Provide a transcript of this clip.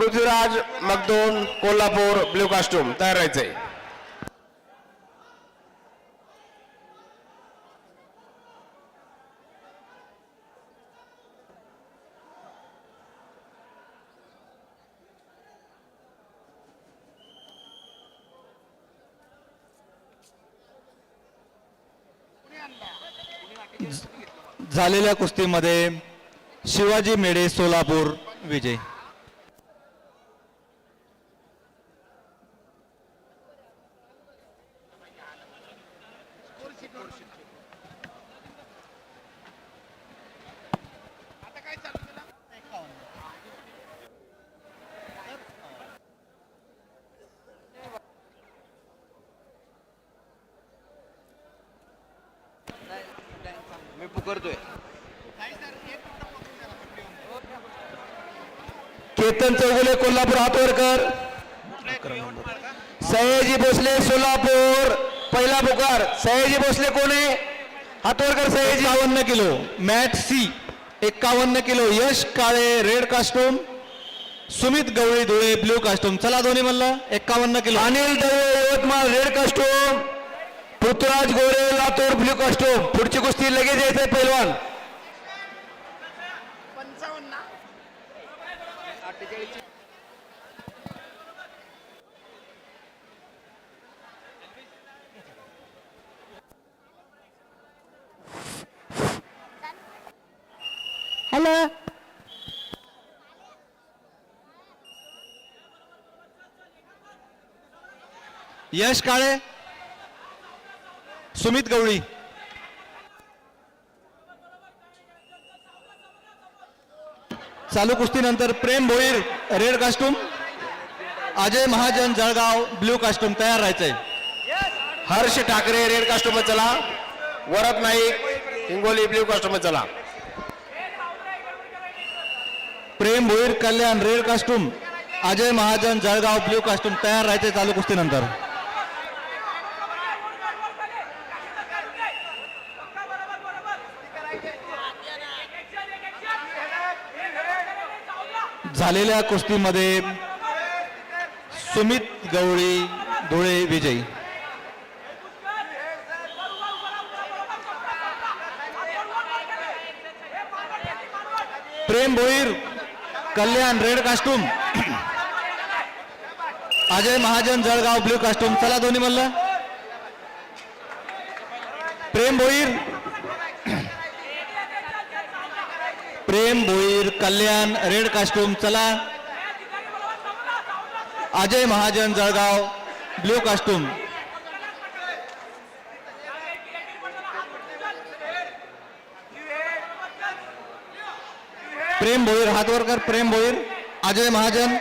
पृथ्वीराज मगदोन Kolhapur blue costume तयार राहायचंय. झालेल्या कुस्तीमध्ये शिवाजी मेढे सोलापूर विजय. मी पुकारतोय. केतन चौगुले कोल्हापूर हातवरकर. सयाजी भोसले सोलापूर. पहिला पुकार सयाजी भोसले कोण आहे? हातवरकर सयाजी. बावन्न किलो. मॅट सी एक्कावन्न kilo. Yash Kale red costume. Sumit Gawali Dhule blue costume. चला दोन्ही म्हणलं. एक्कावन्न kilo. Anil Dave Yavatmal red costume. Prithviraj Gore Latur blue costume. पुढची कुस्ती लगेच यायचंय पैलवान. हॅलो यश काळे सुमित गवळी. चालू कुस्तीनंतर Prem Bhoir red costume Ajay Mahajan Jalgaon blue costume तयार राहायचंय. हर्ष ठाकरे रेड कास्ट्यूम चला. वरत नाईक हिंगोली ब्ल्यू कास्ट्यूम चला. Prem Bhoir Kalyan red costume Ajay Mahajan Jalgaon blue costume तयार राहायचे चालू कुस्तीनंतर. झालेल्या कुस्तीमध्ये सुमित गवळी धुळे विजयी. Prem Bhoir Kalyan red costume. Ajay Mahajan Jalgaon blue costume. चला दोन्ही म्हणलं. Prem Bhoir. Prem Bhoir Kalyan red costume. चला. Ajay Mahajan Jalgaon blue costume. प्रेम भोईर हातवरकर प्रेम भोईर अजय महाजन